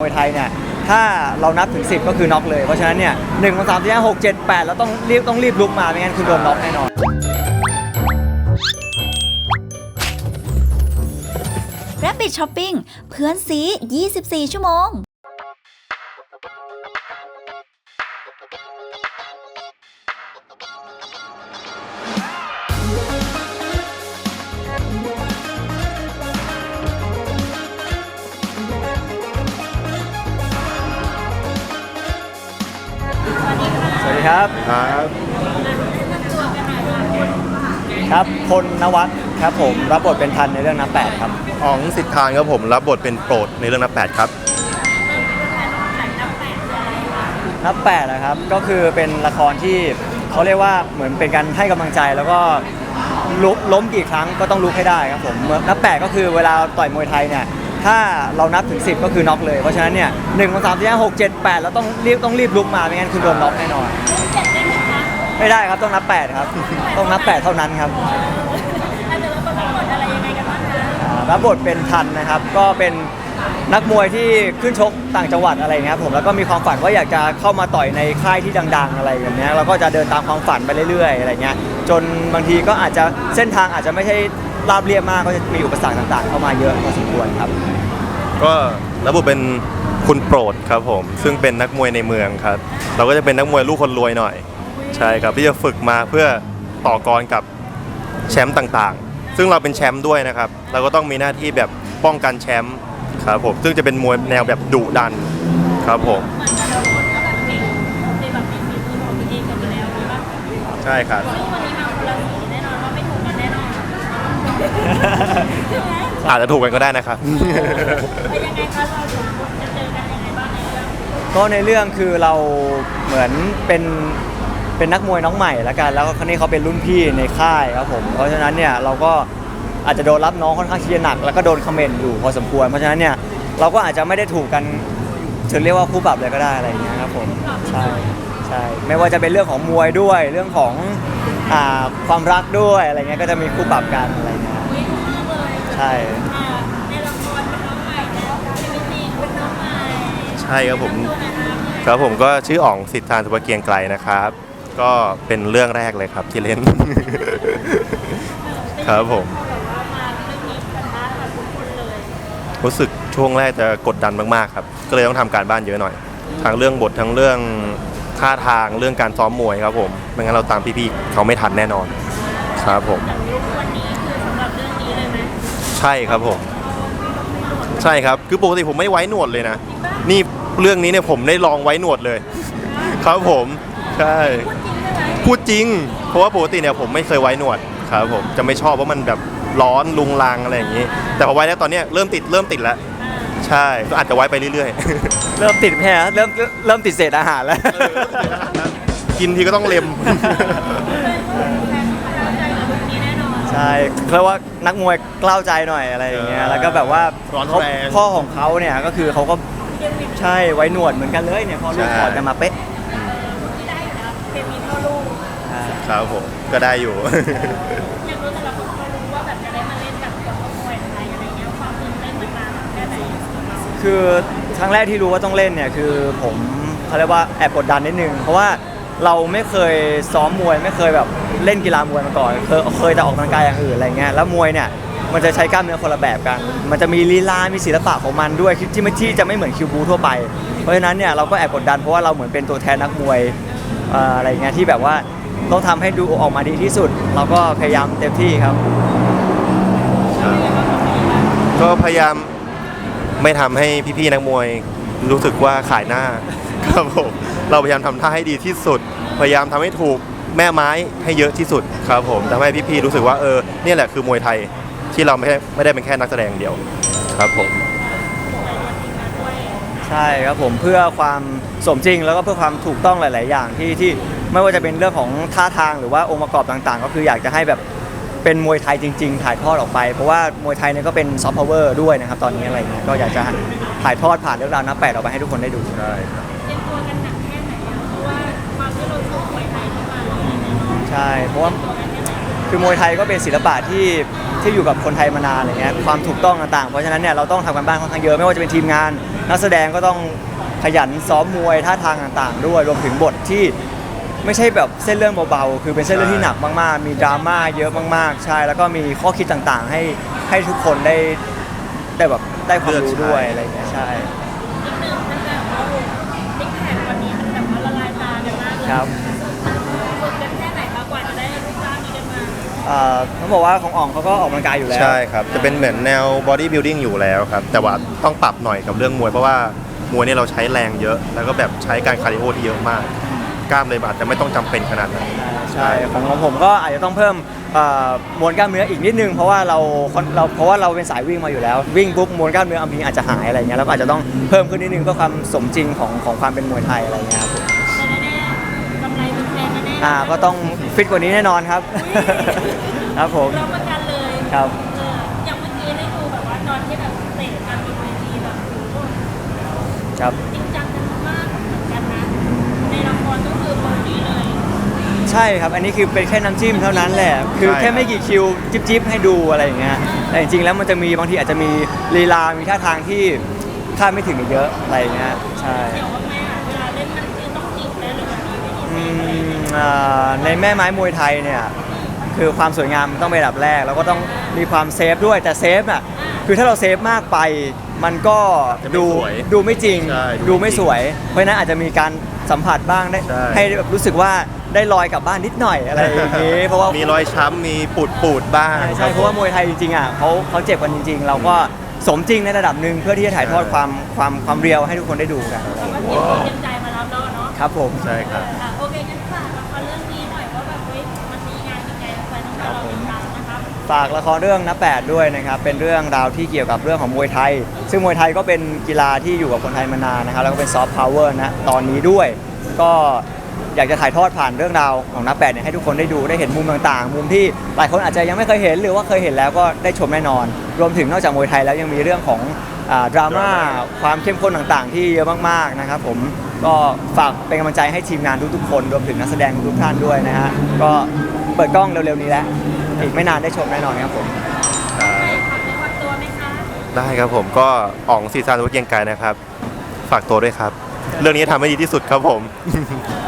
มวยไทยเนี่ยถ้าเรานับถึง 10 ก็คือน็อกเลย เพราะฉะนั้นเนี่ยหนึ่งสองสามสี่ห้าหกเจ็ดแปดเราต้องรีบต้องรีบลุกมาไม่งั้นคุณโดนน็อกแน่นอนแรปปิดช้อปปิ้งเพื่อนซี 24 ชั่วโมง ดีครับ ครับครับพลนวัฒน์ครับผมรับบทเป็นทันในเรื่องน้ำแปดครับ อ๋องสิทธานครับผมรับบทเป็นโปรดในเรื่องนับแปดครับ นับแปดนะครับก็คือเป็นละครที่เขาเรียกว่าเหมือนเป็นการให้กำลังใจแล้วก็ลุกล้มกี่ครั้งก็ต้องลุกให้ได้ครับผมเมื่อนับแปดก็คือเวลาต่อยมวยไทยเนี่ย ถ้าเรานับถึง 10 ก็คือน็อกเลย เพราะฉะนั้นเนี่ยหนึ่งสองสามสี่ห้าหกเจ็ดแปดเราต้องรีบต้องรีบลุกมาไม่งั้นคุณโดนน็อกแน่นอนไม่ได้ครับต้องนับแปดครับ ต้องนับแปดเท่านั้นครับอ่ารับบทเป็นทันนะครับ ก็เป็นนักมวยที่ขึ้นชกต่างจังหวัดอะไรเงี้ยครับผมแล้วก็มีความฝันว่าอยากจะเข้ามาต่อยในค่ายที่ดัง ๆ อะไรแบบเนี้ยเราก็จะเดินตามความฝันไปเรื่อยๆอะไรเงี้ยจนบางทีก็อาจจะเส้นทางอาจจะไม่ใช่ ราบเรียบมากก็จะมีอุปสรรคต่างๆ เข้ามาเยอะพอสมควรครับ ก็รับบทเป็นคุณโปรดครับผม ซึ่งเป็นนักมวยในเมืองครับ เราก็จะเป็นนักมวยลูกคนรวยหน่อย ใช่ครับที่จะฝึกมาเพื่อต่อกรกับแชมป์ต่างๆ ซึ่งเราเป็นแชมป์ด้วยนะครับ เราก็ต้องมีหน้าที่แบบป้องกันแชมป์ครับผมซึ่งจะเป็นมวยแนวแบบดุดันครับผมใช่ครับ อาจจะถูกกันก็ได้นะครับก็ในเรื่องคือเราเหมือนเป็นเป็นนักมวยน้องใหม่แล้วกัน แล้วครั้นี้เขาเป็นรุ่นพี่ในค่ายครับผมเพราะฉะนั้นเนี่ยเราก็อาจจะโดนรับน้องค่อนข้างที่จะหนัก แล้วก็โดนคอมเมนต์อยู่พอสมควร เพราะฉะนั้นเนี่ยเราก็อาจจะไม่ได้ถูกกันถึงเรียกว่าคู่ปรับเลยก็ได้อะไรอย่างเงี้ยครับผมใช่ใช่ไม่ว่าจะเป็นเรื่องของมวยด้วยเรื่องของ อ่าความรักด้วยอะไรเงี้ยก็จะมีคู่ปรับกันอะไรเงี้ยใช่ใช่ครับผมครับผมก็ชื่ออ๋องสิทธานสุภเกียงไกลนะครับ ก็เป็นเรื่องแรกเลยครับที่เล่น ครับผมรู้สึกช่วงแรกจะกดดันมากๆครับ ก็เลยต้องทำการบ้านเยอะหน่อย ทั้งเรื่องบททั้งเรื่องท่าทางเรื่องการซ้อมมวยครับผม ไม่งั้นเราตามพี่ๆเขาไม่ทันแน่นอน ครับผม ใช่ครับผม ใช่ครับ คือปกติผมไม่ไว้หนวดเลยนะ นี่เรื่องนี้เนี่ยผมได้ลองไว้หนวดเลย ครับผม ใช่ พูดจริง เพราะว่าปกติเนี่ยผมไม่เคยไว้หนวดครับผม จะไม่ชอบเพราะมันแบบร้อนลุงลังอะไรอย่างนี้ แต่พอไว้แล้วตอนเนี้ยเริ่มติดเริ่มติดแล้ว ใช่ก็อาจจะไว้ไปเรื่อยเริ่มติดแพ้เริ่มเริ่มติดเศษอาหารแล้วๆ กินทีก็ต้องเล็ม ใช่เพราะว่านักมวยกล้าวใจหน่อยอะไรอย่างเงี้ยเออแล้วก็แบบว่าร้อนเขาแรง พ่อของเขาเนี่ยก็คือเขาก็ใช่ไว้หนวดเหมือนกันเลยเนี่ยพ่อลูกใช่ถอดกันมาเป๊ะใช่ครับผมก็ได้อยู่ คือครั้งแรกที่รู้ว่าต้องเล่นเนี่ยคือผมเขาเรียกว่าแอบกดดันนิดนึง เพราะว่า เราไม่เคยซ้อมมวยไม่เคยแบบเล่นกีฬามวยมาก่อน เคยเคยแต่ออกกำลังกายอย่างอื่นอะไรเงี้ยแล้วมวยเนี่ยมันจะใช้กล้ามเนื้อคนละแบบกัน มันจะมีลีลา มีศิลปะของมันด้วยที่ไม่ที่จะไม่เหมือนคิวบูทั่วไป เพราะฉะนั้นเนี่ยเราก็แอบกดดันเพราะว่าเราเหมือนเป็นตัวแทนนักมวยเอ่ออะไรเงี้ยที่แบบว่าต้องทำให้ดูออกมาดีที่สุด เราก็พยายามเต็มที่ครับ ก็พยายามไม่ทำให้พี่ๆนักมวยรู้สึกว่าขายหน้า ครับผมเราพยายามทำท่าให้ดีที่สุด พยายามทำให้ถูกแม่ไม้ให้เยอะที่สุดครับผมทำให้พี่ๆรู้สึกว่าเออเนี่ยแหละคือมวยไทยที่เราไม่ได้ไม่ได้เป็นแค่นักแสดงเดียวครับผม ใช่ครับผมเพื่อความสมจริงแล้วก็เพื่อความถูกต้องหลาย ๆ อย่างที่ที่ไม่ว่าจะเป็นเรื่องของท่าทางหรือว่าองค์ประกอบต่าง ๆ ก็คืออยากจะให้แบบเป็นมวยไทยจริง ๆ ถ่ายทอดออกไปเพราะว่ามวยไทยเนี่ยก็เป็นซอฟต์พาวเวอร์ด้วยนะครับตอนนี้อะไรเงี้ยก็อยากจะถ่ายทอดผ่านเรื่องราวนับแปดออกไปให้ทุกคนได้ดู ใช่ใช่ เพราะว่าคือมวยไทยก็เป็นศิลปะที่ที่อยู่กับคนไทยมานานอะไรเงี้ยความถูกต้องต่างๆ เพราะฉะนั้นเนี่ยเราต้องทำกันบ้านค่อนข้างเยอะไม่ว่าจะเป็นทีมงาน นักแสดงก็ต้องขยันซ้อมมวยท่าทางต่างๆ ด้วยรวมถึงบทที่ไม่ใช่แบบเส้นเรื่องเบาๆ คือเป็นเส้นเรื่องที่หนักมากๆ มีดราม่าเยอะมากๆ ใช่ แล้วก็มีข้อคิดต่างๆ ให้ให้ทุกคนได้ได้แบบได้ความรู้ด้วยอะไรอย่างเงี้ยใช่นิดนึงมันแบบว่าติ๊กแพควัน เอ่อต้องบอกว่าของอ่องเขาก็ออกกำลังกายอยู่แล้ว ใช่ครับ จะเป็นเหมือนแนว body building อยู่แล้วครับ แต่ว่าต้องปรับหน่อยกับเรื่องมวย เพราะว่ามวยเนี่ยเราใช้แรงเยอะ แล้วก็แบบใช้การคาร์ดิโอที่เยอะมาก กล้ามเลยอาจจะไม่ต้องจำเป็นขนาดนั้น ใช่ของของผมก็อาจจะต้องเพิ่มเอ่อมวลกล้ามเนื้ออีกนิดนึง เพราะว่าเราเราเพราะว่าเราเป็นสายวิ่งมาอยู่แล้ว วิ่งปุ๊บมวลกล้ามเนื้ออัมพีอาจจะหายอะไรเงี้ยแล้วก็อาจจะต้องเพิ่มขึ้นนิดนึงเพื่อความสมจริงของของความเป็นมวยไทยอะไรเงี้ยครับผม อ่าก็ต้องฟิตกว่านี้แน่นอนครับ ครับผมรับประกันเลยครับ เอออย่างเมื่อกี้ได้ดูแบบว่าตอนที่แบบเตะกันบนเวทีแบบโอ้โหครับ จริงจังกันมากเหมือนกันนะ ในละครก็คือเบอร์นี้เลยใช่ครับ อันนี้คือเป็นแค่น้ำจิ้มเท่านั้นแหละ คือใช่แค่ไม่กี่คิวจิ๊บจิ๊บให้ดูอะไรอย่างเงี้ย แต่จริงๆแล้วมันจะมีบางทีอาจจะมีลีลา มีท่าทางที่คาดไม่ถึงอีกเยอะอะไรอย่างเงี้ย ใช่ เดี๋ยวว่าแม่อะเวลาเล่นมันคือต้องจิกเลยหรือแบบมีวิธีอืมอ่า ในแม่ไม้มวยไทยเนี่ยคือความสวยงามมันต้องเป็นอันดับแรก แล้วก็ต้องมีความเซฟด้วยแต่เซฟน่ะคือถ้าเราเซฟมากไปมันก็จะไม่ดูสวยดูไม่จริงใช่ดูดูไม่ไม่จริงสวย เพราะฉะนั้นอาจจะมีการสัมผัสบ้างได้ใช่ให้แบบรู้สึกว่าได้ลอยกลับบ้านนิดหน่อยอะไรอย่างนี้เพราะว่ามีรอยช้ำมีปูดปูดๆบ้างใช่ใช่เพราะว่ามวยไทยจริงๆอะเขาเขาเจ็บกันจริง ๆ เราก็สมจริงในระดับหนึ่งเพื่อที่จะถ่ายทอดความความความเรียวให้ทุกคนได้ดูกันแต่ว่าเตรียมตัวเตรียมใจมาแล้วเนาะเนาะครับผมใช่ครับ ฝากละครเรื่องนับแปดด้วยนะครับ เป็นเรื่องราวที่เกี่ยวกับเรื่องของมวยไทย ซึ่งมวยไทยก็เป็นกีฬาที่อยู่กับคนไทยมานานนะครับ แล้วก็เป็นซอฟต์พาวเวอร์นะตอนนี้ด้วย ก็อยากจะถ่ายทอดผ่านเรื่องราวของนับแปดเนี่ยให้ทุกคนได้ดูได้เห็นมุมต่างๆ มุมที่หลายคนอาจจะยังไม่เคยเห็นหรือว่าเคยเห็นแล้วก็ได้ชมแน่นอน รวมถึงนอกจากมวยไทยแล้วยังมีเรื่องของอดราม่าความเข้มข้นต่างๆ ที่เยอะมากๆนะครับผมก็ฝากเป็นกำลังใจให้ทีมงานทุกๆคน รวมถึงนักแสดงทุกท่านด้วยนะฮะก็เปิดกล้องเร็วๆนี้แล้ว อีกไม่นานได้ชมแน่นอนครับผมฝากเป็นวันตัวไหมคะได้ครับผมก็อ่องซีซานวัดเกรียงไกรนะครับ ฝากตัวด้วยครับ เรื่องนี้ทำให้ดีที่สุดครับผมโ